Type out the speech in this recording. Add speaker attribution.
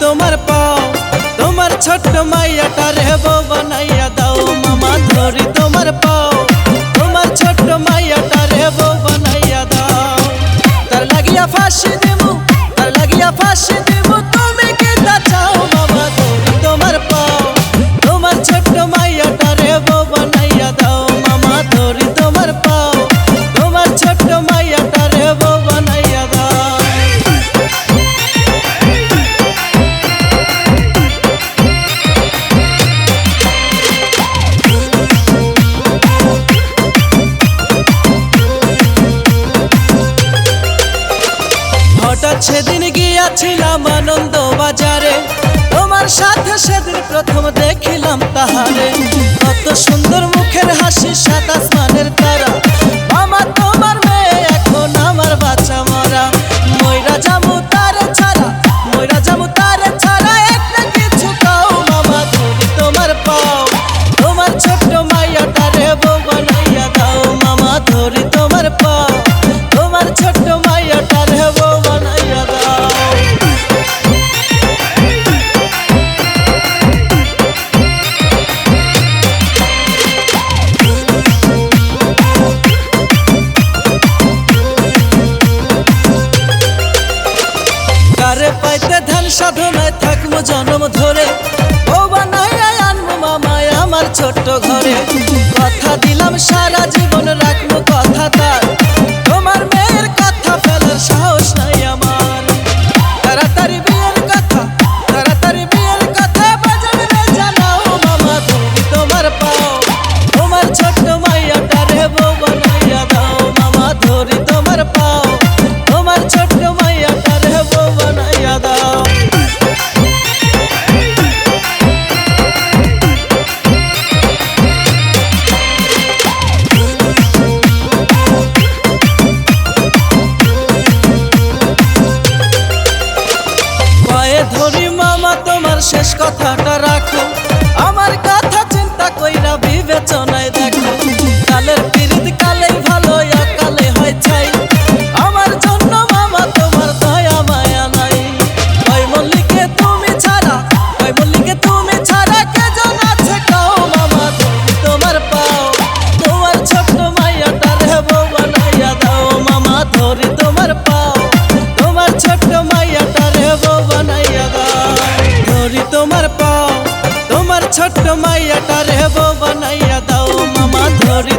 Speaker 1: तुमर पाओ तुमर छोट मैया रहो बनैया दाओ मामा थोड़ी तुमर पाओ तुमर छोट मैया रहो बनैया दाओ तर लगिया फांसी देव तर लगिया फांसी छोट मैया रेबो बनैया दाओ मामा थोड़ी সেদিন গিয়াছিলাম আনন্দ বাজারে তোমার সাথে সেদিন প্রথম দেখ ধ্যান সাধনায় থাকব জন্ম ধরে। ও আনব মামায় আমার ছোট্ট ঘরে। কথা দিলাম সারা জীবন রাখব কথা তার। শেষ কথাটা রাখ। मैया रे बो बनैया दो मामा धोरी